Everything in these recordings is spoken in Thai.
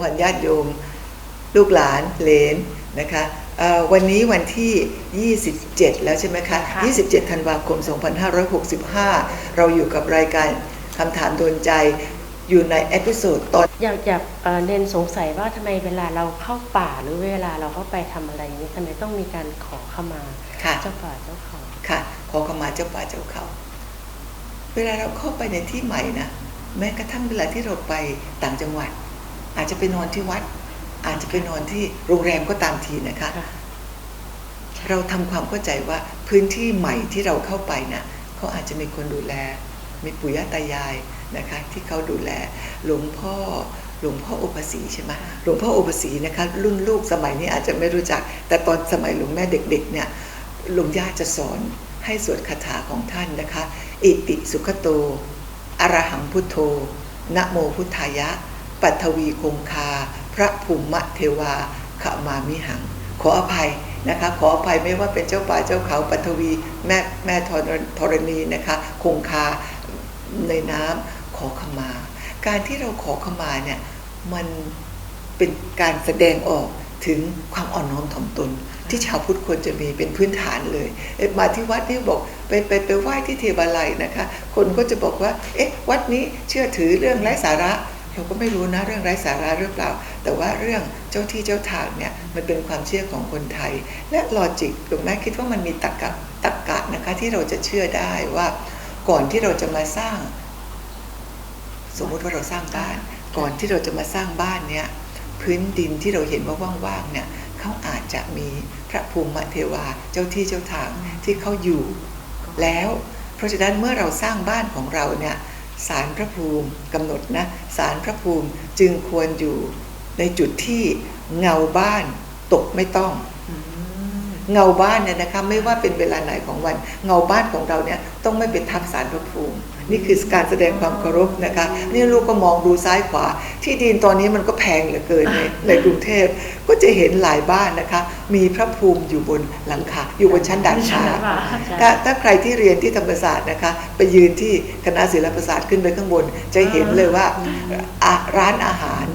พรญาติโยม ลูกหลานเหลนนะคะเอ่อวันนี้วันที่ 27 แล้วใช่ไหมคะค่ะ27 ธันวาคม 2565 เราอยู่กับรายการคำถามโดนใจอยู่ในเอพิโซดตอน อยากอยากเอ่อเน้นสงสัยว่าทำไมเวลาเราเข้าป่าหรือเวลาเราเข้าไปทำอะไรอย่างนี้ทำไมต้องมีการขอขมาค่ะเจ้าป่าเจ้าเขาค่ะ ขอขมาเจ้าป่าเจ้าเขา เวลาเราเข้าไปในที่ใหม่นะแม้กระทั่งเวลาที่เราไปต่างจังหวัด อาจจะไปนอนที่วัด อาจจะไปนอนที่โรงแรมก็ตามทีนะคะค่ะเราทำความเข้าใจว่าพื้นที่ใหม่ที่เราเข้าไปนะเขาอาจจะมีคนดูแล มีปู่ย่าตายายนะคะ ที่เขาดูแลหลวงพ่อหลวงพ่อโอภาสีใช่ไหมหลวงพ่อโอภาสีนะคะ รุ่นลูกสมัยนี้อาจจะไม่รู้จัก แต่ตอนสมัยหลวงแม่เด็กๆเนี่ยหลวงย่าจะสอนให้สวดคาถาของท่านนะคะ อิติสุขโตอรหังพุทโธนะโมพุทธายะ ปัทวีคงคา พระภูมิเทวาขมามิหัง ขออภัยนะคะ ขออภัยไม่ว่าเป็นเจ้าป่าเจ้าเขาปัทวีแม่แม่ธรธรณีนะคะ คงคาในน้ำขอขมา การที่เราขอขมาเนี่ยมันเป็นการแสดงออกถึงความอ่อนน้อมถ่อมตน ที่ชาวพุทธควรจะมีเป็นพื้นฐานเลยเมาที่วัดนี่บอกไปไปไปไหว้ที่เทวาลัยนะคะ คนก็จะบอกว่า เอ๊ะ วัดนี้เชื่อถือเรื่องไร้สาระ เราก็ไม่รู้นะเรื่องไร้สาระหรือเปล่า แต่ว่าเรื่องเจ้าที่เจ้าทางเนี่ยมันเป็นความเชื่อของคนไทย และลอจิกหลวงแม่คิดว่ามันมีตรรกะตรรกะนะคะที่เราจะเชื่อได้ว่าก่อนที่เราจะมาสร้าง สมมุติว่าเราสร้างบ้าน ก่อนที่เราจะมาสร้างบ้านเนี่ยพื้นดินที่เราเห็นว่าว่างๆเนี่ยเขาอาจจะมีพระภูมิเทวาเจ้าที่เจ้าทางที่เขาอยู่แล้ว เพราะฉะนั้นเมื่อเราสร้างบ้านของเราเนี่ย สารพระภูมิกำหนดนะสารพระภูมิจึงควรอยู่ในจุดที่เงาบ้านตกไม่ต้อง เงาบ้านเนี่ยนะคะไม่ว่าเป็นเวลาไหนของวัน เงาบ้านของเราเนี่ยต้องไม่เป็นทับสารพระภูมิ นี่คือการแสดงความเคารพนะคะนี่ลูกก็มองดูซ้ายขวา ที่ดินตอนนี้มันก็แพงเหลือเกินในในกรุงเทพก็จะเห็นหลายบ้านนะคะ มีพระภูมิอยู่บนหลังคาอยู่บนชั้นดาดฟ้าถ้าถ้าใครที่เรียนที่ธรรมศาสตร์นะคะ ไปยืนที่คณะศิลปศาสตร์ขึ้นไปข้างบน จะเห็นเลยว่าอะร้านอาหาร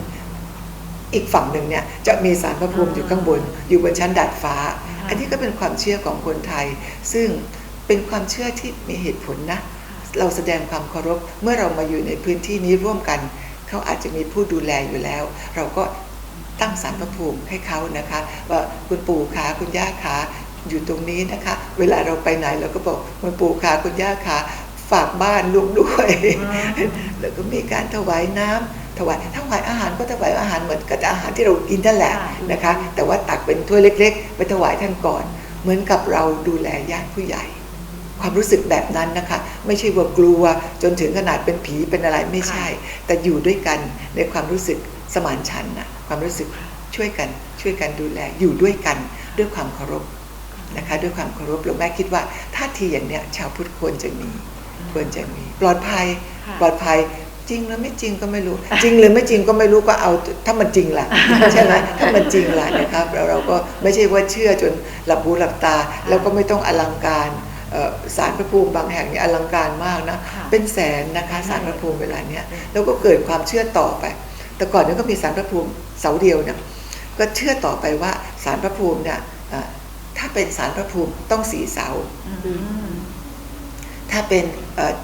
อีกฝั่งหนึ่งเนี่ยจะมีสารพระภูมิอยู่ข้างบน อยู่บนชั้นดาดฟ้า อันนี้ก็เป็นความเชื่อของคนไทย ซึ่งเป็นความเชื่อที่มีเหตุผลนะ เราแสดงความเคารพเมื่อเรามาอยู่ในพื้นที่นี้ร่วมกัน เขาอาจจะมีผู้ดูแลอยู่แล้ว เราก็ตั้งสารพระภูมิให้เขานะคะ ว่าคุณปู่ขาคุณย่าขาอยู่ตรงนี้นะคะ เวลาเราไปไหนเราก็บอกคุณปู่ขาคุณย่าขาฝากบ้านลูกด้วย แล้วก็มีการถวายน้ำถวายถวายอาหารก็ถวายอาหารเหมือนกับอาหารที่เรากินนั่นแหละค่ะนะคะ แต่ว่าตักเป็นถ้วยเล็ก ๆ ไปถวายท่านก่อน เหมือนกับเราดูแลญาติผู้ใหญ่ ความรู้สึกแบบนั้นนะคะ ไม่ใช่ว่ากลัวจนถึงขนาดเป็นผีเป็นอะไรไม่ใช่ แต่อยู่ด้วยกันในความรู้สึกสมานฉันท์นะความรู้สึกช่วยกันช่วยกันดูแลอยู่ด้วยกันด้วยความเคารพนะคะด้วยความเคารพหลวงแม่คิดว่าท่าทีอย่างเนี้ยชาวพุทธควรจะมีควรจะมี ปลอดภัยค่ะปลอดภัยจริงหรือไม่จริงก็ไม่รู้ จริงหรือไม่จริงก็ไม่รู้ก็เอาถ้ามันจริงล่ะใช่ไหมถ้ามันจริงล่ะนะครับแล้วเราก็ไม่ใช่ว่าเชื่อจนหลับหูหลับตา แล้วก็ไม่ต้องอลังการเอ่อ สารพระภูมิบางแห่งนี่อลังการมากนะค่ะเป็นแสนนะคะสารพระภูมิเวลาเนี้ยแล้วก็เกิดความเชื่อต่อไป แต่ก่อนนั้นก็มีสารพระภูมิเสาเดียวนะก็เชื่อต่อไปว่าสารพระภูมิเนี่ยเอ่อถ้าเป็นสารพระภูมิต้องสีเสา ถ้าเป็นเอ่อ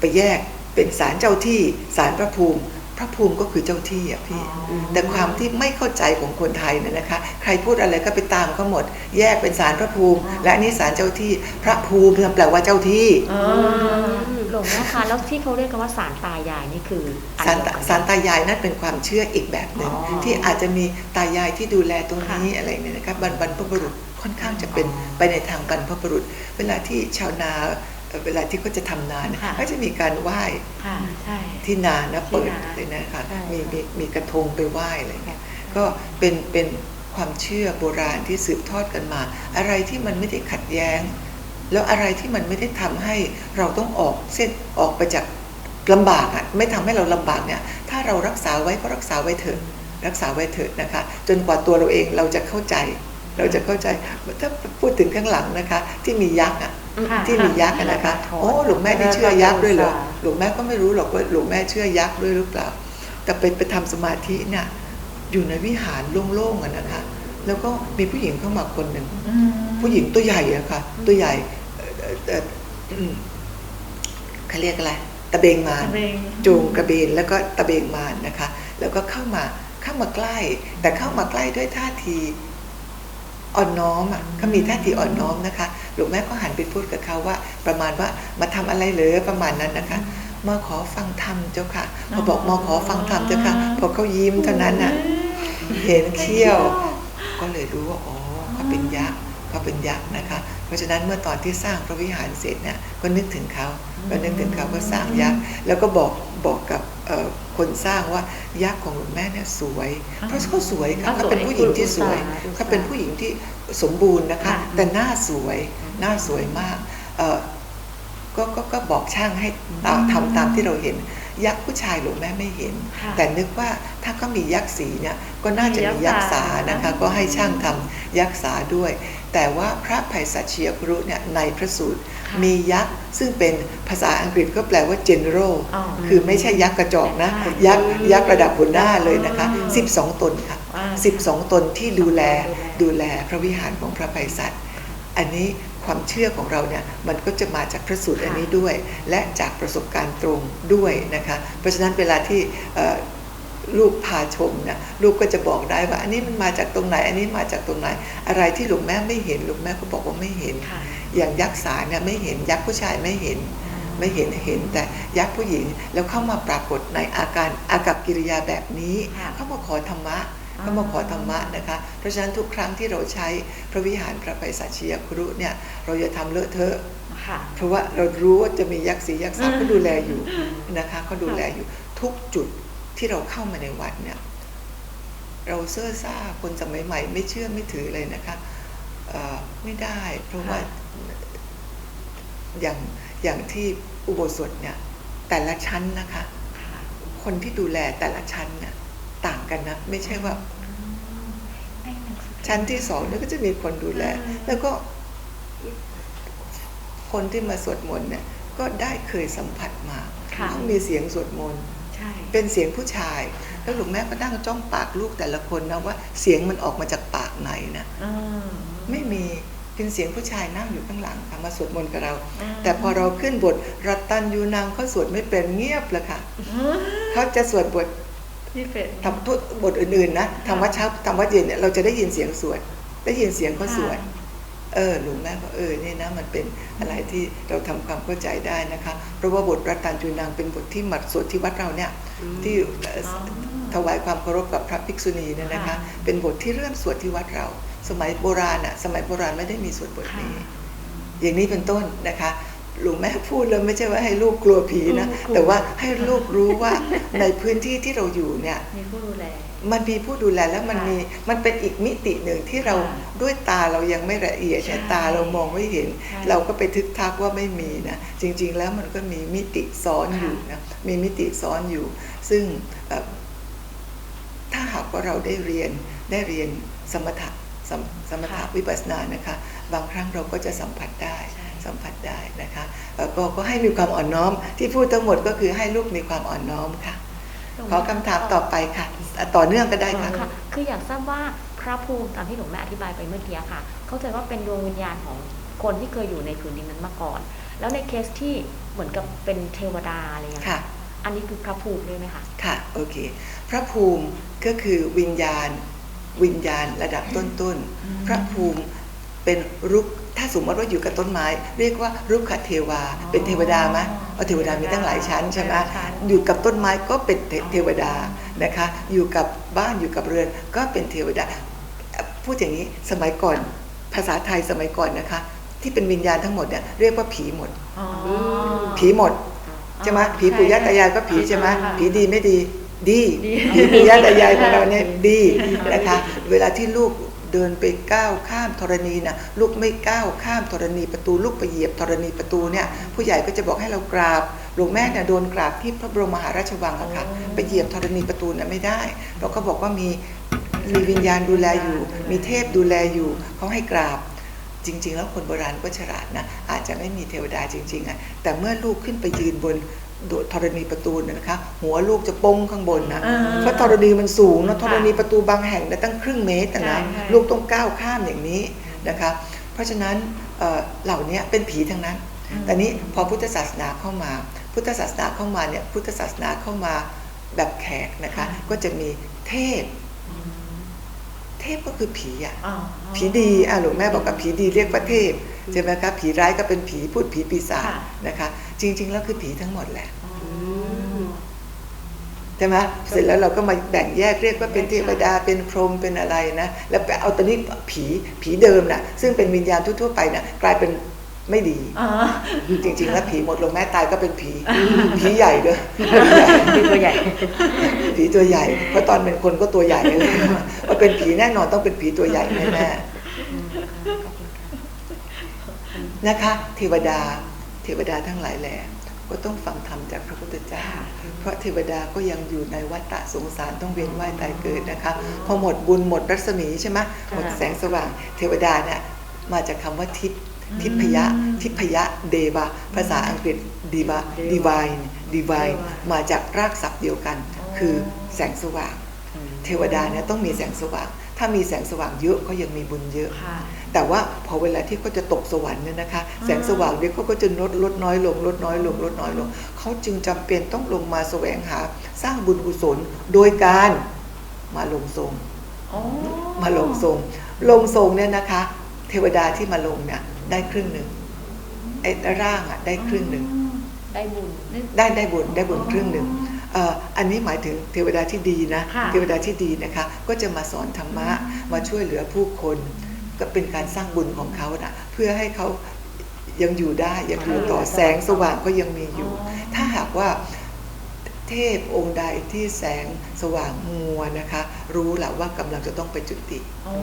ไปแยกเป็นศาลเจ้าที่ศาลพระภูมิ พระภูมิก็คือเจ้าที่อะพี่ แต่ความที่ไม่เข้าใจของคนไทยเนี่ยนะคะ ใครพูดอะไรก็ไปตามเขาหมด แยกเป็นศาลพระภูมิ และอันนี้ศาลเจ้าที่ พระภูมิแปลว่าเจ้าที่หลวงพ่อคะแล้วที่เขาเรียกกันว่าสารตายายนี่คืออันศาลเดียวตากันศาลตายายนั่นเป็นความเชื่ออีกแบบหนึ่งอ๋อที่อาจจะมีตายายที่ดูแลตรงนี้ค่ะอะไรเนี่ยนะคะบรรบรรพบุรุษค่อนข้างจะเป็นอ๋อไปในทางบรรพบุรุษ เวลาที่ชาวนา เอ่อเวลาที่เขาจะทำนาเนี่ยค่ะก็จะมีการไหว้ค่ะใช่ที่นานะที่เปิดนาเลยนะคะใช่มีมีมีกระทงไปไหว้อะไรเงี้ยค่ะก็เป็นเป็นความเชื่อโบราณที่สืบทอดกันมา อะไรที่มันไม่ได้ขัดแย้ง แล้วอะไรที่มันไม่ได้ทำให้เราต้องออกเส้นออกไปจากลำบากอะไม่ทำให้เราลำบากเนี่ยถ้าเรารักษาไว้ก็รักษาไว้เถอะรักษาไว้เถอะนะคะ จนกว่าตัวเราเองเราจะเข้าใจ เราจะเข้าใจถ้าพูดถึงข้างหลังนะคะ ที่มียักษ์อะค่ะ ที่มียักษ์อะนะคะค่ะโอ้หลวงแม่ที่เชื่อยักษ์ด้วยเหรอหลวงแม่ก็ไม่รู้หรอกว่าหลวงแม่เชื่อยักษ์ด้วยหรือเปล่า แต่ไปไปทำสมาธิเนี่ยอยู่ในวิหารโล่งๆอะนะคะ แล้วก็มีผู้หญิงเข้ามาคนหนึ่งอืมผู้หญิงตัวใหญ่อะค่ะ ตัวใหญ่เอ่อเอ่อเอ่ออืมเขาเรียกอะไรตะเบงมารตะเบงจูงกระเบนแล้วก็ตะเบงมารนะคะ แล้วก็เข้ามาเข้ามาใกล้ แต่เข้ามาใกล้ด้วยท่าทีอ่อนน้อมอะเขามีท่าทีอ่อนน้อมนะคะ หลวงแม่ก็หันไปพูดกับเขาว่า ประมาณว่ามาทำอะไรเหรอประมาณนั้นนะคะมาขอฟังธรรมเจ้าค่ะพอบอกมาขอฟังธรรมเจ้าค่ะพอเขายิ้มเท่านั้นน่ะเห็นเขี้ยว ก็เลยรู้ว่าอ๋อเขาเป็นยักษ์เขาเป็นยักษ์นะคะ เพราะฉะนั้นเมื่อตอนที่สร้างพระวิหารเสร็จเนี่ยก็นึกถึงเขาก็นึกถึงเขาว่าสร้างยักษ์แล้วก็บอกบอกกับเอ่อคนสร้างว่ายักษ์ของหลวงแม่เนี่ยสวย เพราะเขาสวยค่ะเขาเป็นผู้หญิงที่สวยเขาเป็นผู้หญิงที่สมบูรณ์นะคะ แต่หน้าสวย หน้าสวยมากเอ่อก็ก็ก็บอกช่างให้ตามทำตามที่เราเห็น ยักษ์ผู้ชายหลวงแม่ไม่เห็นค่ะแต่นึกว่าถ้าก็มียักษ์สีเนี่ยก็น่าจะมีมียัยักกษ์ษ์สาสานะคะ ก็ให้ช่างทำยักษ์สาด้วย แต่ว่าพระภัยสัชเชียครุเนี่ยในพระสูตรค่ะมียักษ์ซึ่งเป็นภาษาอังกฤษก็แปลว่า general อ๋อคือไม่ใช่ยักษ์กระจอกนะค่ะยักษ์ยักษ์ระดับหัวหน้าเลยนะคะอ๋อ12 ตนค่ะอ่า12 ตนที่ดูแลดูแลดูแลพระวิหารของพระภัยสัตว์อันนี้ ความเชื่อของเราเนี่ยมันก็จะมาจากพระสูตรอันนี้ด้วย และจากประสบการณ์ตรงด้วยนะคะเพราะฉะนั้นเวลาที่เอ่อลูกพาชมเนี่ยลูกก็จะบอกได้ว่า อันนี้มันมาจากตรงไหน อันนี้มาจากตรงไหน อะไรที่หลวงแม่ไม่เห็นหลวงแม่ก็บอกว่าไม่เห็นค่ะอย่างยักษ์สาเนี่ยไม่เห็นยักษ์ผู้ชายไม่เห็นไม่เห็นเห็นแต่ยักษ์ผู้หญิงแล้วเข้ามาปรากฏในอาการอากับกิริยาแบบนี้ค่ะเข้ามาขอธรรมะ เข้ามาขอธรรมะนะคะ เพราะฉะนั้นทุกครั้งที่เราใช้พระวิหารพระไพศาลชียครุเนี่ยเราอย่าทำเลอะเทอะค่ะเพราะว่าเรารู้ว่าจะมียักษ์สียักษ์สามก็ดูแลอยู่นะคะเขาดูแลอยู่ทุกจุดที่เราเข้ามาในวัดเนี่ยเราเสื้อซ่าคนสมัยใหม่ ไม่เชื่อไม่ถือเลยนะคะเอ่อไม่ได้ เพราะว่าอย่างอย่างที่อุโบสถเนี่ยแต่ละชั้นนะคะค่ะคนที่ดูแลแต่ละชั้นเนี่ย ต่างกันนะ ไม่ใช่ว่า ชั้นที่สองเนี่ยก็จะมีคนดูแล แล้วก็ คนที่มาสวดมนต์เนี่ยก็ได้เคยสัมผัสมาค่ะต้องมีเสียงสวดมนต์ใช่เป็นเสียงผู้ชาย แล้วหลวงแม่ก็นั่งจ้องปากลูกแต่ละคนนะว่าเสียงมันออกมาจากปากไหนนะอืมไม่มีเป็นเสียงผู้ชายนั่งอยู่ข้างหลังค่ะมาสวดมนต์กับเราอืมแต่พอเราขึ้นบทรัตตันยูนางเขาสวดไม่เป็นเงียบเลยค่ะเขาจะสวดบท พี่เป็ดทำทุกบทอื่นๆนะทำวัดเช้าทำวัดเย็นเนี่ยเราจะได้ยินเสียงสวด ได้ยินเสียงเขาสวด เออหลวงแม่ก็เออเนี่ยนะมันเป็นอะไรที่เราทำความเข้าใจได้นะคะ เพราะว่าบทรัตตันจูนางเป็นบทที่มัดสวดที่วัดเราเนี่ยที่เอ่อออถวายความเคารพกับพระภิกษุณีเนี่ยนะคะค่ะเป็นบทที่เริ่มสวดที่วัดเรา สมัยโบราณอะสมัยโบราณไม่ได้มีสวดบทนี้ค่ะอย่างนี้เป็นต้นนะคะ หลวงแม่พูดแล้วไม่ใช่ว่าให้ลูกกลัวผีนะอืมกลัวแต่ว่าให้ลูกรู้ว่าในพื้นที่ที่เราอยู่เนี่ยมีผู้ดูแลมันมีผู้ดูแลแล้วมันค่ะมีมันเป็นอีกมิติหนึ่งที่เราค่ะด้วยตาเรายังไม่ละเอียดใช่แต่ตาเรามองไม่เห็นใช่เราก็ไปทึกทักว่าไม่มีนะจริง ๆ แล้วมันก็มีมิติซ้อนค่ะอยู่นะมีมิติซ้อนอยู่ ซึ่งเอ่อถ้าหากว่าเราได้เรียนได้เรียนสมถะสมสมถะวิปัสสนานะคะ บางครั้งเราก็จะสัมผัสได้ใช่ สัมผัสได้นะคะเอ่อก็ก็ให้มีความอ่อนน้อม ที่พูดทั้งหมดก็คือให้ลูกมีความอ่อนน้อมค่ะขอคำถามต่อไปค่ะอะ ต่อเนื่องก็ได้ค่ะค่ะ คืออยากทราบว่าพระภูมิตามที่หลวงแม่อธิบายไปเมื่อกี้ค่ะ เข้าใจว่าเป็นดวงวิญญาณของคนที่เคยอยู่ในผืนดินนั้นมาก่อน แล้วในเคสที่เหมือนกับเป็นเทวดาอะไรอย่างเงี้ยค่ะอันนี้คือพระภูมิด้วยไหมคะ ค่ะ โอเค พระภูมิก็คือวิญญาณ วิญญาณระดับต้นๆ พระภูมิ เป็นรุกถ้าสมมติว่าอยู่กับต้นไม้ เรียกว่ารุกขเทวาอ๋อเป็นเทวดาไหมเอาเทวดามีตั้งหลายชั้นใช่ไหมหลายชั้นอยู่กับต้นไม้ก็เป็นเทเทวดานะคะ อยู่กับบ้านอยู่กับเรือนก็เป็นเทวดา พูดอย่างนี้สมัยก่อนภาษาไทยสมัยก่อนนะคะ ที่เป็นวิญญาณทั้งหมดเนี่ยเรียกว่าผีหมดอ๋อผีหมดใช่ไหมผีปู่ย่าตายายก็ผีใช่ไหมค่ะผีดีไม่ดีดีดีผีปู่ย่าตายายของเราเนี่ยดีดีนะคะ เวลาที่ลูก เดินไปก้าวข้ามธรณีนะลูกไม่ก้าวข้ามธรณีประตูลูกไปเหยียบธรณีประตูเนี่ยผู้ใหญ่ก็จะบอกให้เรากราบหลวงแม่เนี่ยโดนกราบที่พระบรมมหาราชวังอะค่ะไปเหยียบธรณีประตูเนี่ยไม่ได้เราะเขาบอกว่ามีมีวิญญาณดูแลอยู่ มีเทพดูแลอยู่เขาให้กราบจริง ๆ แล้วคนโบราณก็ฉลาดนะอาจจะไม่มีเทวดาจริงๆอะแต่เมื่อลูกขึ้นไปยืนบน ธรณีประตูน่ะนะคะ หัวลูกจะปงข้างบนนะอ่าเพราะธรณีมันสูงนะค่ะธรณีประตูบางแห่งเนี่ยตั้งครึ่งเมตรอะนะใช่ใช่ลูกต้องก้าวข้ามอย่างนี้นะคะ เพราะฉะนั้นเอ่อเหล่านี้เป็นผีทั้งนั้น แต่นี้พอพุทธศาสนาเข้ามา พุทธศาสนาเข้ามาเนี่ยพุทธศาสนาเข้ามาแบบแขกนะคะ ก็จะมีเทพ เทพก็คือผีอะอ๋อผีดีอะหลวงแม่บอกกับผีดีเรียกว่าเทพใช่ไหมคะผีร้ายก็เป็นผีพูดผีปีศาจค่ะนะคะ จริง ๆ แล้วคือผีทั้งหมดแหละอ๋อใช่ไหมเสร็จแล้วเราก็มาแบ่งแยกเรียกว่าเป็นเทวดาเป็นพรหมเป็นอะไรนะ แล้วไปเอาตอนนี้ผีผีเดิมน่ะ ซึ่งเป็นวิญญาณทั่วๆไปน่ะกลายเป็น ไม่ดีอ๋อจริงๆ แล้วผีหมดลงแม่ตายก็เป็นผี ผีใหญ่ด้วยเป็นตัวใหญ่ ผีตัวใหญ่ เพราะตอนเป็นคนก็ตัวใหญ่เลยว่าเป็นผีแน่นอนต้องเป็นผีตัวใหญ่แน่ๆนะคะ เทวดา เทวดาทั้งหลายแหล่ก็ต้องฟังธรรมจากพระพุทธเจ้า เพราะเทวดาก็ยังอยู่ในวัฏฏะสงสารต้องเวียนว่ายตายเกิดนะคะ พอหมดบุญหมดรัศมีใช่ไหมหมดแสงสว่าง เทวดาเนี่ยมาจากคำว่าทิพย์ ทิพยะ ทิพยะเดวะภาษาอังกฤษดีวะ divine divine มาจากรากศัพท์เดียวกัน คือแสงสว่าง เทวดาเนี่ยต้องมีแสงสว่าง ถ้ามีแสงสว่างเยอะก็ยังมีบุญเยอะค่ะแต่ว่าพอเวลาที่เขาจะตกสวรรค์เนี่ยนะคะ แสงสว่างเนี่ยเขาก็จะลดลดน้อยลงลดน้อยลงลดน้อยลง เขาจึงจำเป็นต้องลงมาแสวงหาสร้างบุญกุศลโดยการมาลงทรงอ๋อมาลงทรง ลงทรงเนี่ยนะคะ เทวดาที่มาลงเนี่ย ได้ครึ่งหนึ่งไอ้ร่างอะได้ครึ่งหนึ่งได้บุญได้ได้บุญได้บุญครึ่งหนึ่งเอ่ออันนี้หมายถึงเทวดาที่ดีนะค่ะเทวดาที่ดีนะคะก็จะมาสอนธรรมะมาช่วยเหลือผู้คน ก็เป็นการสร้างบุญของเขานะเพื่อให้เขายังอยู่ได้ยังอยู่ต่อแสงสว่างก็ยังมีอยู่ ถ้าหากว่า เทพองค์ใดที่แสงสว่างมัวนะคะ รู้แหละว่ากำลังจะต้องไปจุติอ๋อ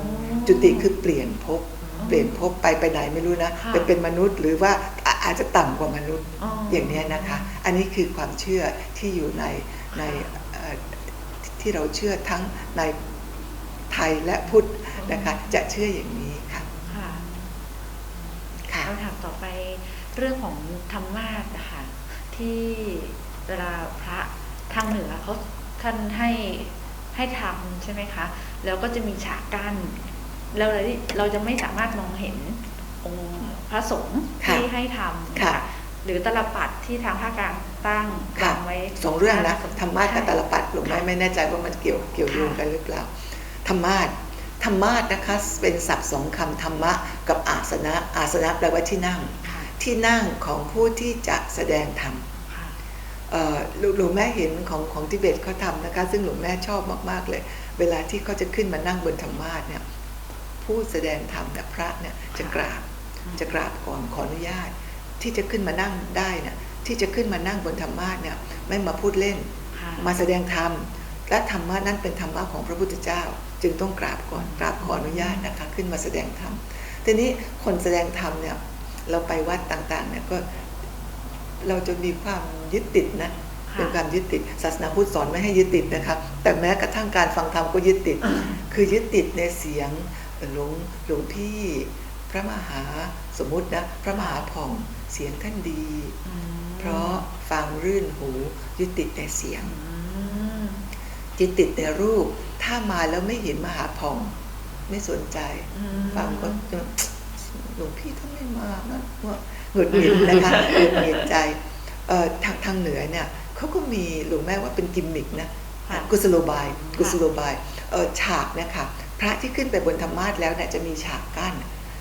จุติคือเปลี่ยนภพเปลี่ยนภพไปไปไหนไม่รู้นะค่ะไปเป็นมนุษย์หรือว่าอะอาจจะต่ำกว่ามนุษย์อ๋อออย่างเนี้ยนะคะ อันนี้คือความเชื่อที่อยู่ในในเอ่อที่เราเชื่อทั้งในไทยและพุทธนะคะจะเชื่ออย่างนี้ค่ะค่ะค่ะคำถามต่อไปเรื่องของธรรมาสนะคะที่ เวลาพระทางเหนือเขาท่านให้ให้ทำใช่ไหมคะ แล้วก็จะมีฉากกั้นเราเลยเราจะไม่สามารถมองเห็นองค์พระสงฆ์ค่ะที่ให้ทำค่ะ หรือตลปัดที่ทางภาคกลางตั้งค่ะวางไว้สองเรื่องนะข้างธรรมาสกับตาลปัดหลวงแม่ไม่แน่ใจว่ามันเกี่ยวเกี่ยวโยงกันหรือเปล่าธรรมาสธรรมาสนะคะเป็นศัพท์สองคำธรรมะกับอาสนะอาสนะแปลว่าที่นั่งค่ะที่นั่งของผู้ที่จะแสดงธรรมค่ะเอ่อ หลวงหลวงแม่เห็นของของทิเบตเขาทำนะคะ ซึ่งหลวงแม่ชอบมากๆเลย เวลาที่เขาจะขึ้นมานั่งบนธรรมาสเนี่ยผู้แสดงธรรมเนี่ยพระเนี่ยจะกราบจะกราบก่อนขออนุญาต ที่จะขึ้นมานั่งได้เนี่ยที่จะขึ้นมานั่งบนธรรมาสเนี่ยไม่มาพูดเล่นค่ะมาแสดงธรรมและธรรมะนั้นเป็นธรรมะของพระพุทธเจ้า จึงต้องกราบก่อนกราบขออนุญาตนะคะขึ้นมาแสดงธรรมทีนี้คนแสดงธรรมเนี่ยเราไปวัดต่างๆเนี่ยก็ เราจะมีความยึดติดนะค่ะเป็นความยึดติดศาสนาพุทธสอนไม่ให้ยึดติดนะครับ แต่แม้กระทั่งการฟังธรรมก็ยึดติด คือยึดติดในเสียงหลวงหลวงพี่พระมหาสมมุตินะพระมหาผ่องเสียงท่านดีอืมเพราะฟังรื่นหูยึดติดในเสียงอืมยึดติดในรูป ถ้ามาแล้วไม่เห็นมหาผ่อง ไม่สนใจอืมฟังก็จะ หลวงพี่ท่านไม่มานะว่าหงุดหงิดนะคะหงุดหงิดใจเอ่อทางทางเหนือเนี่ยเขาก็มีหลวงแม่ว่าเป็นกิมมิกนะค่ะกุสโลบายกุสโลบายเอ่อฉากเนี่ยค่ะพระที่ขึ้นไปบนธรรมาสแล้วเนี่ยจะมีฉากกั้น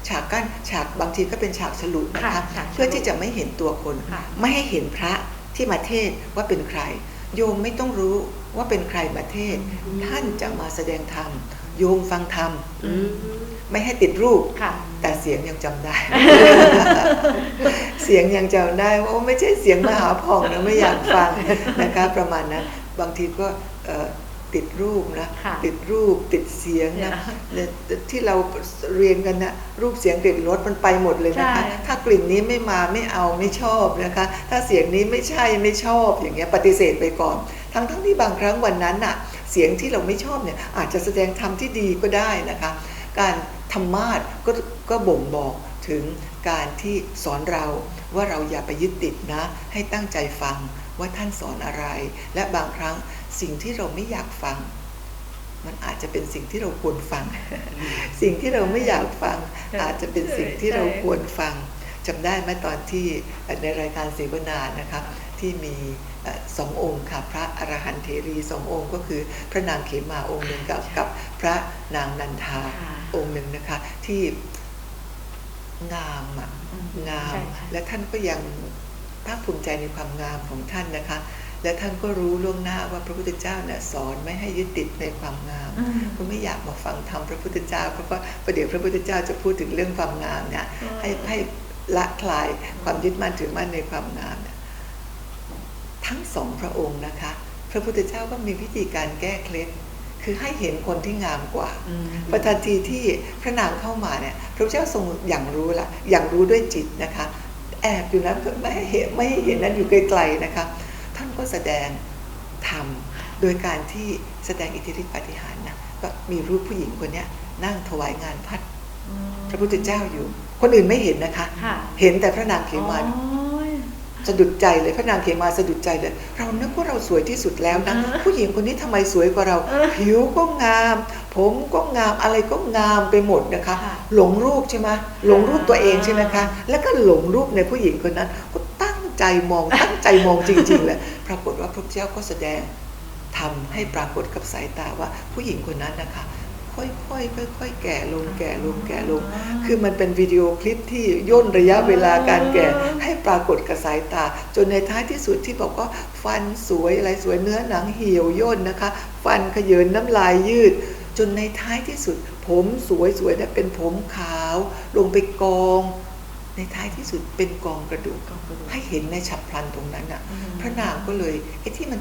ฉากกั้นฉากบางทีก็เป็นฉากฉลุนะค่ะคะฉากฉลุเพื่อที่จะไม่เห็นตัวคนค่ะไม่ให้เห็นพระที่มาเทศน์ว่าเป็นใคร โยมไม่ต้องรู้ว่าเป็นใครมาเทศน์ท่านจะมาแสดงธรรมโยมฟังธรรมอืม ไม่ให้ติดรูปค่ะแต่เสียงยังจำได้ เสียงยังจำได้ว่าไม่ใช่เสียงมหาผ่องนะไม่อยากฟังนะคะประมาณนั้นบางทีก็เอ่อติดรูปนะค่ะติดรูปติดเสียงนะเนี่ยที่เราเรียนกันนะรูปเสียงกลิ่นรสมันไปหมดเลยนะคะใช่ถ้ากลิ่นนี้ไม่มาไม่เอาไม่ชอบนะคะ ถ้าเสียงนี้ไม่ใช่ไม่ชอบอย่างเงี้ยปฏิเสธไปก่อน ทั้งทั้งที่บางครั้งวันนั้นน่ะ เสียงที่เราไม่ชอบเนี่ยอาจจะแสดงธรรมที่ดีก็ได้นะคะ การ ธรรมาสก็ก็บ่งบอกถึงการที่สอนเราว่าเราอย่าไปยึดติดนะ ให้ตั้งใจฟังว่าท่านสอนอะไร และบางครั้งสิ่งที่เราไม่อยากฟัง มันอาจจะเป็นสิ่งที่เราควรฟัง สิ่งที่เราไม่อยากฟัง อาจจะเป็นสิ่งที่เราควรฟังจำได้ไหมตอนที่เอ่อในรายการเสวนานะครับที่มีเอ่อ สององค์ค่ะพระอรหันเถรีสององค์ก็คือพระนางเขมาองค์หนึ่งกับกับพระนางนันทาค่ะองค์หนึ่งนะคะ ที่งามอะอืมงามใช่ค่ะและท่านก็ยังภาคภูมิใจในความงามของท่านนะคะ และท่านก็รู้ล่วงหน้าว่าพระพุทธเจ้าเนี่ยสอนไม่ให้ยึดติดในความงามอืมก็ไม่อยากมาฟังธรรมพระพุทธเจ้าเพราะว่าประเดี๋ยวพระพุทธเจ้าจะพูดถึงเรื่องความงามเนี่ยอืมให้ให้ละคลายความยึดมั่นถือมั่นในความงามเนี่ย ทั้งสองพระองค์นะคะ พระพุทธเจ้าก็มีวิธีการแก้เคล็ดคือให้เห็นคนที่งามกว่าอืมพอทันทีที่พระนางเข้ามาเนี่ยพระพุทธเจ้าทรงอย่างรู้ละอย่างรู้ด้วยจิตนะคะ แอบอยู่นะไม่ให้เห็นไม่ให้เห็นนั้นอยู่ไกลๆนะคะ ท่านก็แสดงธรรมโดยการที่แสดงอิทธิฤทธิปาฏิหาริย์นะก็มีรูปผู้หญิงคนเนี้ยนั่งถวายงานพัดพระพุทธเจ้าอยู่ คนอื่นไม่เห็นนะคะค่ะเห็นแต่พระนางเขมาอ๋อ สะดุดใจเลยพระนางเขมาสะดุดใจเลย เรานึกว่าเราสวยที่สุดแล้วนะอ่าผู้หญิงคนนี้ทำไมสวยกว่าเราเออผิวก็งาม ผมก็งามอะไรก็งามไปหมดนะคะค่ะหลงรูปใช่ไหมหลงรูปตัวเองใช่ไหมคะ แล้วก็หลงรูปในผู้หญิงคนนั้น ก็ตั้งใจมองตั้งใจมองจริงๆเลยปรากฏว่าพระเจ้าก็แสดงทำให้ปรากฏกับสายตาว่าผู้หญิงคนนั้นนะคะ ค่อยๆค่อยๆแก่ลงแก่ลงแก่ลง คือมันเป็นวิดีโอคลิปที่ย่นระยะเวลาการแก่ให้ปรากฏกับสายตา จนในท้ายที่สุดที่บอกว่าฟันสวยอะไรสวยเนื้อหนังเหี่ยวย่นนะคะ ฟันขยเยินน้ำลายยืด จนในท้ายที่สุด ผมสวยสวยเนี่ยเป็นผมขาว ลงไปกองในท้ายที่สุดเป็นกองกระดูกให้เห็นในฉับพลันตรงนั้นน่ะอืมพระนางก็เลยไอ้ที่มัน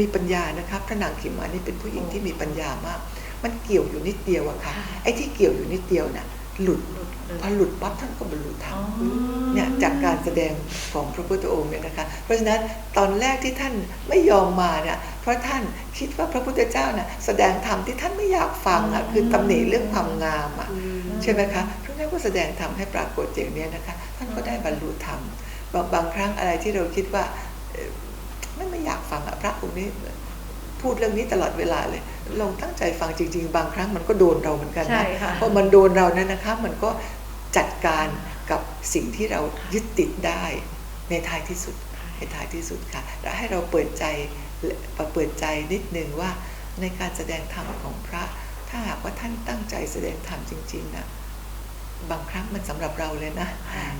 มีปัญญานะคะ พระนางขิมมานี่เป็นผู้หญิงที่มีปัญญามาก มันเกี่ยวอยู่นิดเดียวอะค่ะค่ะ ไอ้ที่เกี่ยวอยู่นิดเดียวน่ะหลุดหลุดเลยพอหลุดปั๊บท่านก็บรรลุธรรอ๋มอเนี่ยจากการแสดงของพระพุทธองค์เนี่ยนะคะ เพราะฉะนั้นตอนแรกที่ท่านไม่ยอมมาเนี่ยเพราะท่านคิดว่าพระพุทธเจ้าน่ะแสดงธรรมที่ท่านไม่อยากฟังอะคือตำหนิเรื่องความงามอะใช่ไหมคะพระแม่ก็แสดงธรรมให้ปรากฏอย่างนี้นะคะ ท่านก็ได้บรรลุธรรมบางบางครั้งอะไรที่เราคิดว่าเอ่อไม่ไม่อยากฟังอะพระองค์นี้ พูดเรื่องนี้ตลอดเวลาเลยลองตั้งใจฟังจริง ๆ บางครั้งมันก็โดนเราเหมือนกันใช่นะค่ะพอมันโดนเรานั้นนะคะมันก็จัดการกับสิ่งที่เรายึดติดได้ในท้ายที่สุดในท้ายที่สุดค่ะและให้เราเปิดใจเปิดใจนิดนึงว่าในการแสดงธรรมของพระ ถ้าหากว่าท่านตั้งใจแสดงธรรมจริงๆนะบางครั้งมันสำหรับเราเลยนะ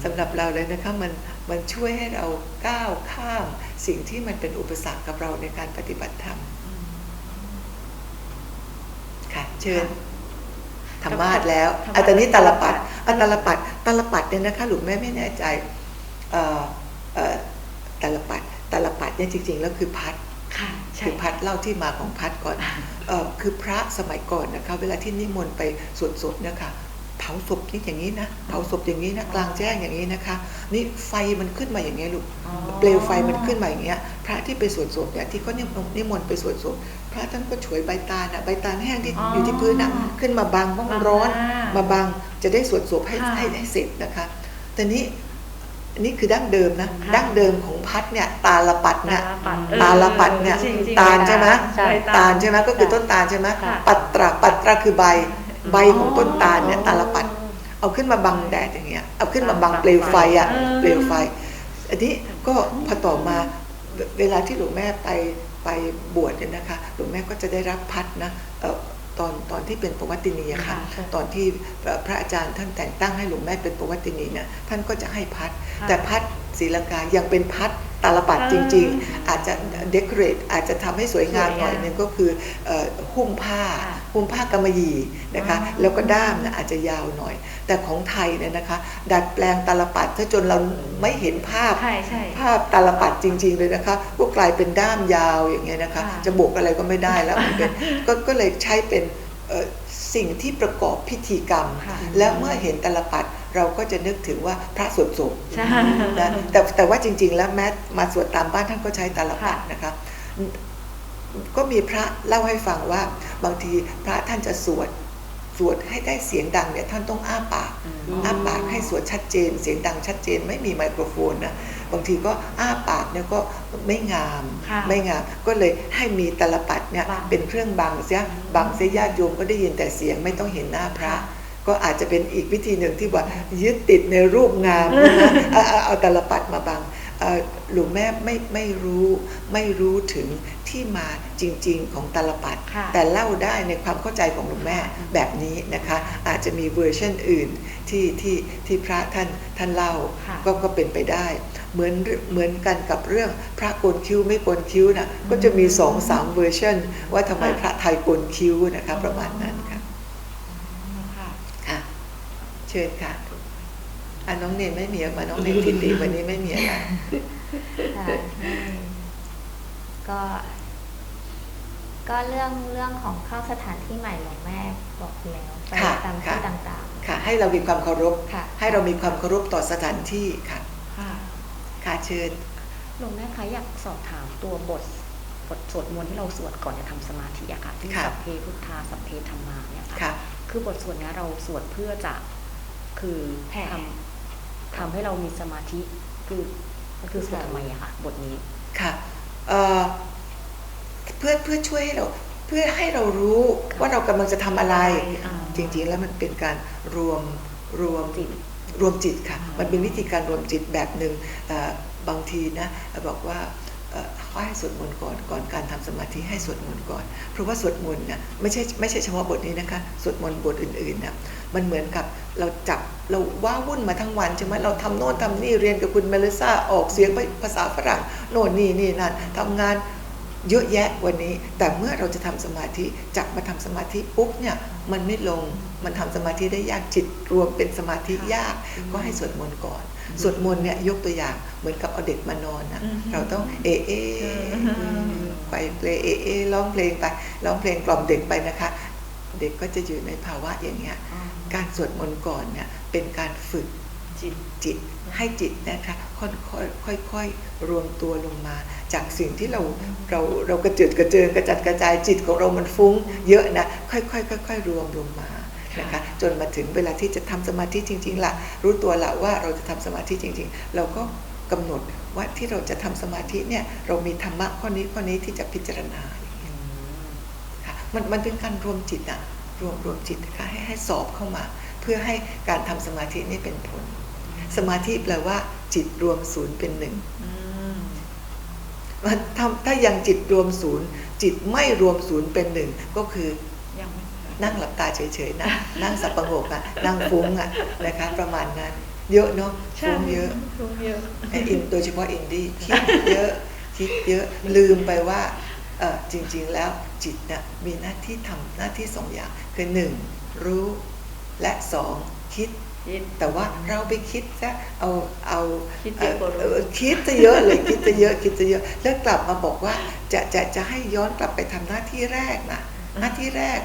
สำหรับเราเลยนะคะมันมันช่วยให้เราก้าวข้าม สิ่งที่มันเป็นอุปสรรคกับเราในการปฏิบัติธรรม ค่ะ เชิญธรรมาสแล้วธรรมาสอัตอนนี้ตาลปัดอัตาลปัดตาลปัดเนี่ยนะคะหลวงแม่ไม่แน่ใจเอ่อเอ่อตาลปัดตาลปัดเนี่ยจริง ๆ แล้วคือพัดค่ะใช่คือพัดเล่าที่มาของพัดก่อนเออคือพระสมัยก่อนนะคะเวลาที่นิมนต์ไปสวดศพเนี่ยค่ะเผาศพนี่อย่างนี้นะเผาศพอย่างนี้นะกลางแจ้งอย่างนี้นะคะ นี่ไฟมันขึ้นมาอย่างเงี้ยลูกอ๋อเปลวไฟมันขึ้นมาอย่างเงี้ยพระที่ไปสวดศพเนี่ยที่เขานิมนต์นิมนต์ไปสวดศพพ ระท่านก็ฉวยใบตาลน่ะใบตาลแห้งที่อ๋อออยู่ที่พื้นน่ะขึ้นมาบังบ้างมันร้อนอ่ามมาบังจะได้สวดศพให้ค่ะให้ให้เสร็จนะคะแต่นี้นี่คือดั้งเดิมนะค่ะดั้งเดิมของพัดเนี่ยตาลปัดเนี่ยปัดตาลปัดเนี่ยจริงๆตาลใช่ไหมใช่ตาลใช่ไหมก็คือต้นตาลใช่ไหมค่ะปัตตราปัตตราคือใบใบของต้นตาลเนี่ยตาลปัด เอาขึ้นมาบังแดดอย่างเงี้ยเอาขึ้นมาบังเปลวไฟอะเออเปลวไฟ อันนี้ก็พอต่อมาเวเวลาที่หลวงแม่ไป ไปบวชเนี่ยนะคะหลวงแม่ก็จะได้รับพัดนะเอ่อตอนตอนที่เป็นปวัตตินีอะค่ะค่ะตอนที่พระอาจารย์ท่านแต่งตั้งให้หลวงแม่เป็นปวัตตินีเนี่ยท่านก็จะให้พัดค่ะแต่พัด ศรีลังกายังเป็นพัดตาลปัดจริง ๆ อาจจะเดคอเรทอาจจะทำให้สวยงามหน่อยหนึงก็คือเอ่อหุ้มผ้าค่ะหุ้มผ้ากำมะหยี่นะคะอ๋อแล้วก็ด้ามนะอาจจะยาวหน่อย แต่ของไทยเนี่ยนะคะ ดัดแปลงตาลปัดถ้าจนเราไม่เห็นภาพใช่ใช่ภาพตาลปัดจริง ๆ เลยนะคะก็กลายเป็นด้ามยาวอย่างเงี้ยนะคะค่ะจะโบกอะไรก็ไม่ได้แล้วมันเป็นก็ก็เลยใช้เป็นเอ่อสิ่งที่ประกอบพิธีกรรมค่ะและเมื่อเห็นตาลปัดเราก็จะนึกถึงว่าพระสวดศพใช่นะแต่แต่ว่าจริง ๆ แล้วแม้มาสวดตามบ้านท่านก็ใช้ตาลปัดค่ะนะคะก็มีพระเล่าให้ฟังว่า บางทีพระท่านจะสวดสวดให้ได้เสียงดังเนี่ยท่านต้องอ้าปากอืมอ้าปากให้สวดชัดเจน เสียงดังชัดเจน ไม่มีไมโครโฟนนะบางทีก็อ้าปากเนี่ยก็ไม่งามค่ะไม่งาม ก็เลยให้มีตลปัดเนี่ยบังเป็นเครื่องบังเสียบังเสียญาติโยมก็ได้ยินแต่เสียงไม่ต้องเห็นหน้าพระ ก็อาจจะเป็นอีกวิธีหนึ่งที่ว่ายึดติดในรูปงามนะเอาเอาเอาตลปัดมาบังเอ่อหลวงแม่ไม่ไม่รู้ไม่รู้ถึงที่มาจริง ๆ ของตลปัดค่ะแต่เล่าได้ในความเข้าใจของหลวงแม่แบบนี้นะคะ อาจจะมีเวอร์ชันอื่นที่ที่ที่พระท่านท่านเล่าค่ะก็ก็เป็นไปได้ เหมือนเหมือนกันกับเรื่องพระโกนคิ้วไม่โกนคิ้วนะก็จะมีสองสามเวอร์ชันว่าทำไมพระไทยโกนคิ้วนะคะประมาณนั้นค่ะ ค่ะ ค่ะ เชิญค่ะอะน้องเนนไม่มีมาน้องเนนทิติวันนี้ไม่มีอะไรค่ะอืมก็ ก็เรื่องเรื่องของเข้าสถานที่ใหม่หลวงแม่บอกแล้วไปค่ะตามค่ะที่ต่างค่ะ ให้เรามีความเคารพๆค่ะให้เรามีความเคารพต่อสถานที่ค่ะค่ะ ค่ะเชิญหลวงแม่คะอยากสอบถามตัวบทบทสวดมนต์ที่เราสวดก่อนจะทำสมาธิอะค่ะที่ค่ะสัพเพพุทธาสัพเพธรรมาเนี่ยค่ะค่ะคือบทสวดเนี้ยเราสวดเพื่อจะ คือแผ่ทำทำให้เรามีสมาธิคือคือสวดทำไมอะค่ะบทนี้ค่ะเอ่อเพื่อเพื่อช่วยให้เราเพื่อให้เรารู้ว่าเรากำลังจะทำอะไรอ่าจริงๆแล้วมันเป็นการรวมรวมจิตรวมจิตค่ะอ่ามัมันเป็นวิธีการรวมจิตแบบหนึ่งเอ่อบางทีนะบอกว่าเอ่อเขาให้สวดมนต์ก่อนก่อนการทำสมาธิให้สวดมนต์ก่อน เพราะว่าสวดมนต์นะไม่ใช่ไม่ใช่เฉพาะบทนี้นะคะสวดมนต์บทอื่นๆนะ มันเหมือนกับเราจับเราว้าวุ่นมาทั้งวันใช่ไหมเราทำโน่นทำนี่เรียนกับคุณเมลิซาออกเสียงภาษาฝรั่งโน่นนี่นี่นั่นทำงานเยอะแยะวันนี้ แต่เมื่อเราจะทำสมาธิจับมาทำสมาธิปุ๊บเนี่ยมันไม่ลงมันทำสมาธิได้ยากจิตรวมเป็นสมาธิยาก ก็ให้สวดมนต์ก่อนสวดมนต์เนี่ยยกตัวอย่างเหมือนกับเอาเด็กมานอนนะอืมเราต้องเอเออืมไปเพลงเอเอร้องเพลงไปร้องเพลงกล่อมเด็กไปนะคะ เด็กก็จะอยู่ในภาวะอย่างเงี้ย การสวดมนต์ก่อนเนี่ยเป็นการฝึกจิตจิตให้จิตนะคะค่อยๆค่อยๆรวมตัวลงมา จากสิ่งที่เราเราเรากระเจิดกระเจิงกระจัดกระจายจิตของเรามันฟุ้ง เยอะนะค่อยๆค่อยๆรวมลงมานะคะจนมาถึงเวลาที่จะทำสมาธิจริงๆละรู้ตัวละว่าเราจะทำสมาธิจริง ๆ เราก็กำหนดว่าที่เราจะทำสมาธิเนี่ยเรามีธรรมะข้อนี้ข้อนี้ที่จะพิจารณาอย่างเงี้ยค่ะมันมันเป็นการรวมจิตอะ รวมรวมจิตนะคะให้ให้สอบเข้ามา เพื่อให้การทำสมาธินี่เป็นผล สมาธิแปลว่า จิตรวมศูนย์เป็นหนึ่งอืมมันทำถ้ายังจิตรวมศูนย์ จิตไม่รวมศูนย์เป็นหนึ่งก็คือยังไม่นั่งหลับตาเฉยๆนะนั่งสับประงกอะนั่งฟุ้งอะนะคะ ประมาณนั้น เยอะเนาะฟุ้งเยอะฟุ้งเยอะไอ้อินโดยเฉพาะอินดี้คิดเยอะคิดเยอะลืมไปว่าเออ จริงๆแล้วจิตน่ะมีหน้าที่ทำหน้าที่สองอย่าง คือหนึ่งรู้และสองคิดคิด แต่ว่าเราไปคิดซะเอาเอาคิดเยอะกว่ารู้คิดจะเยอะเลยคิดจะเยอะคิดจะเยอะแล้วกลับมาบอกว่าจะจะจะให้ย้อนกลับไปทำหน้าที่แรกนะหน้าที่แรก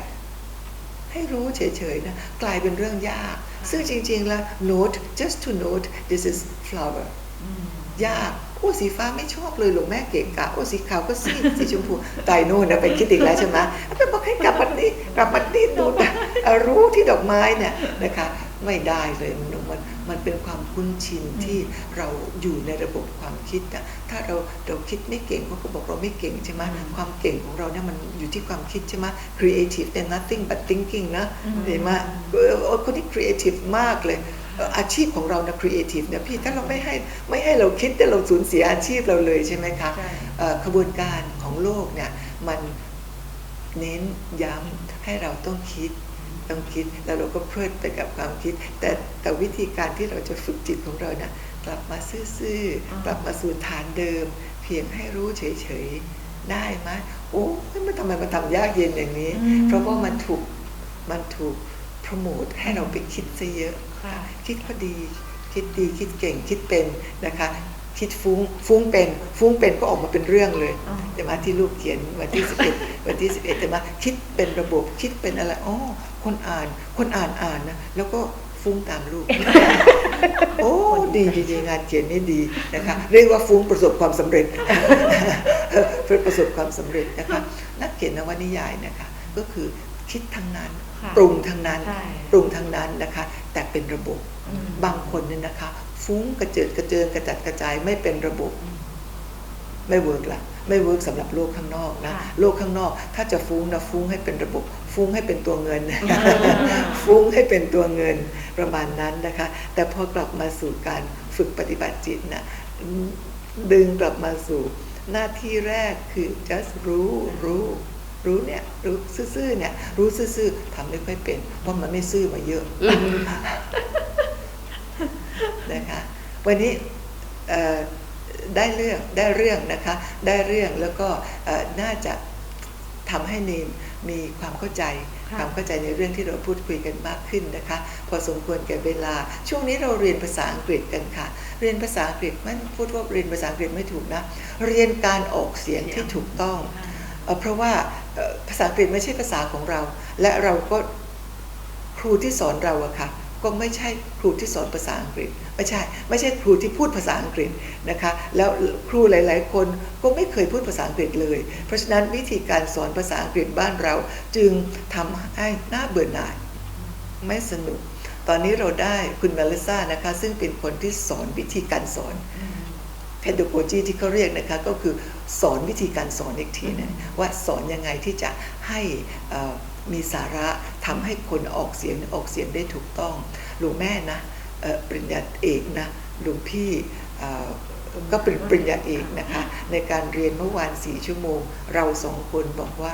ให้รู้เฉยๆนะกลายเป็นเรื่องยาก ซึ่งจริงๆแล้ว note just to note this is flower อืมยาก โอ้สีฟ้าไม่ชอบเลยหลวงแม่เก่งกะโอ้สีขาวก็ซีดสีชมพูตายโน่นนะไปคิดอีกแล้วใช่ไหมไปบอกให้กลับมานี่กลับมานี่ดูนะเอ่อรู้ที่ดอกไม้เนี่ยนะคะไม่ได้เลยมันมันมันเป็นความคุ้นชินที่เราอยู่ในระบบความคิดอะถ้าเราเราคิดไม่เก่งเขาก็บอกเราไม่เก่งใช่ไหมความเก่งของเราเนี่ยมันอยู่ที่ความคิดใช่ไหม creative เนี่ย nothing but thinking นะอืมเห็นไหมเออคนที่ creative มากเลยเอ่ออาชีพของเรานะ creative เนี่ยพี่ถ้าเราไม่ให้ไม่ให้เราคิดเนี่ยเราสูญเสียอาชีพเราเลยใช่ไหมคะใช่เอ่อขบวนการของโลกเนี่ยมันเน้นย้ำให้เราต้องคิดต้องคิดแล้วเราก็เพลิดไปกับความคิด แต่แต่วิธีการที่เราจะฝึกจิตของเราเนี่ยกลับมาซื่ออ่าๆกลับมาสู่ฐานเดิม เพียงให้รู้เฉยๆได้ไหมโอ้ยมันทำไมมันทำยากเย็นอย่างนี้อืมเพราะว่ามันถูกมันถูกโปรโมทให้เราไปคิดซะเยอะ ค่ะคิดพอดี คิดดีคิดเก่งคิดเป็นนะคะคิดฟุ้งฟุ้งเป็นฟุ้งเป็นก็ออกมาเป็นเรื่องเลยอ๋อแต่มาที่ลูกเขียนวันที่11วันที่11แต่มาคิดเป็นระบบคิดเป็นอะไรอ๋อคนอ่าน คนอ่านอ่านนะแล้วก็ฟุ้งตามลูก โอ้ดีดีดีงานเขียนนี่ดีนะคะเรียกว่าฟุ้งประสบความสำเร็จเพื่อประสบความสำเร็จนะคะนักเขียนนวนิยายนะคะก็คือคิดทั้งนั้นค่ะ ปรุงทั้งนั้นใช่ปรุงทั้งนั้นนะคะ แต่เป็นระบบอืมบางคนเนี่ยนะคะ ฟุ้งกระเจิดกระเจิงกระจัดกระจายไม่เป็นระบบ ไม่เวิร์กละไม่เวิร์กสำหรับโลกข้างนอกนะค่ะโลกข้างนอก ถ้าจะฟุ้งนะฟุ้งให้เป็นระบบ ฟุ้งให้เป็นตัวเงิน ฟุ้งให้เป็นตัวเงินประมาณนั้นนะคะ แต่พอกลับมาสู่การฝึกปฏิบัติจิตนะดึงกลับมาสู่หน้าที่แรกคือ just รู้รู้ รู้เนี่ยรู้ซื่อๆเนี่ยรู้ซื่อๆทำไม่ค่อยเป็น เพราะมันไม่ซื่อมาเยอะนะคะวันนี้เอ่อได้เรื่องได้เรื่องนะคะได้เรื่องแล้วก็เอ่อน่าจะทำให้นีนมีความเข้าใจค่ะความเข้าใจในเรื่องที่เราพูดคุยกันมากขึ้นนะคะ พอสมควรแก่เวลา ช่วงนี้เราเรียนภาษาอังกฤษกันค่ะ เรียนภาษาอังกฤษไม่พูดว่าเรียนภาษาอังกฤษไม่ถูกนะ เรียนการออกเสียงที่ถูกต้องเอ่อเพราะว่าเอ่อ ภาษาอังกฤษไม่ใช่ภาษาของเรา และเราก็ครูที่สอนเราอะค่ะก็ไม่ใช่ครูที่สอนภาษาอังกฤษไม่ใช่ ไม่ใช่ครูที่พูดภาษาอังกฤษนะคะ แล้วครูหลาย ๆ คนก็ไม่เคยพูดภาษาอังกฤษเลย เพราะฉะนั้นวิธีการสอนภาษาอังกฤษบ้านเรา จึงทำให้น่าเบื่อหน่าย ไม่สนุก ตอนนี้เราได้คุณเมลิซ่านะคะ ซึ่งเป็นคนที่สอนวิธีการสอน pedagogy ที่เขาเรียกนะคะก็คือสอนวิธีการสอนอีกทีหนึงว่าสอนยังไงที่จะให้เอ่อมีสาระทำให้คนออกเสียงออกเสียงได้ถูกต้องหลวงแม่นะเอ่อปริญญาเอกนะหลวงพี่เอ่อก็เป็นปริญญาเอกนะคะในการเรียนเมื่อวานสี่ชั่วโมง เราสองคนบอกว่า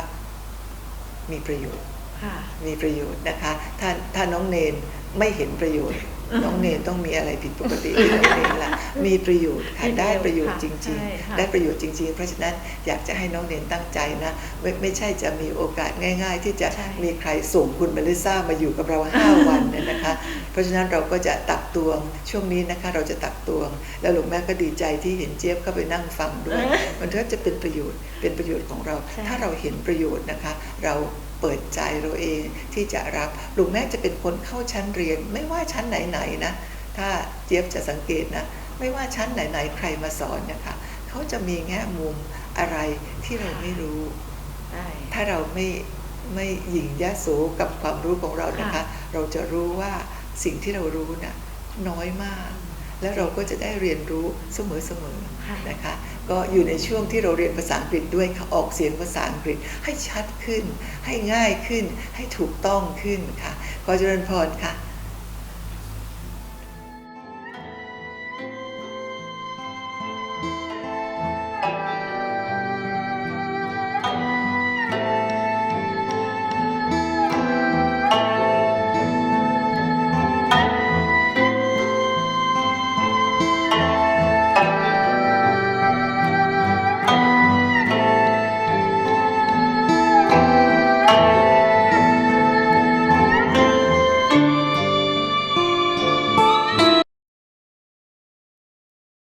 มีประโยชน์ค่ะมีประโยชน์นะคะถ้าถ้าน้องเนนไม่เห็นประโยชน์ น้องเนนต้องมีอะไรผิดปกติที่น้องเนนละมีประโยชน์ค่ะมีประโยชน์ได้ประโยชน์ค่ะจริงใช่ค่ะๆได้ประโยชน์จริง ๆ เพราะฉะนั้นอยากจะให้น้องเนนตั้งใจนะไม่ไม่ใช่จะมีโอกาสง่าย ๆ ที่จะใช่มีใครส่งคุณเมลิซ่ามาอยู่กับเรา5วันเนี่ยนะคะ เพราะฉะนั้นเราก็จะตักตวงช่วงนี้นะคะเราจะตักตวง แล้วหลวงแม่ก็ดีใจที่เห็นเจี๊ยบเข้าไปนั่งฟังด้วย มันก็จะเป็นประโยชน์เป็นประโยชน์ของเราใช่ถ้าเราเห็นประโยชน์นะคะ เรา เปิดใจเราเองที่จะรับหลวงแม่จะเป็นคนเข้าชั้นเรียน ไม่ว่าชั้นไหนๆนะ ถ้าเจี๊ยบจะสังเกตนะ ไม่ว่าชั้นไหนๆใครมาสอนนะคะเขาจะมีแง่มุมอะไรที่เราไม่รู้ได้ถ้าเราไม่ไม่หยิ่งยโสกับความรู้ของเรานะคะค่ะเราจะรู้ว่าสิ่งที่เรารู้นะ่ะน้อยมาก แล้วเราก็จะได้เรียนรู้เสมอค่ะๆนะคะ ก็อยู่ในช่วงที่เราเรียนภาษาอังกฤษด้วยค่ะออกเสียงภาษาอังกฤษให้ชัดขึ้น ให้ง่ายขึ้น ให้ถูกต้องขึ้นค่ะขอเจริญพรค่ะ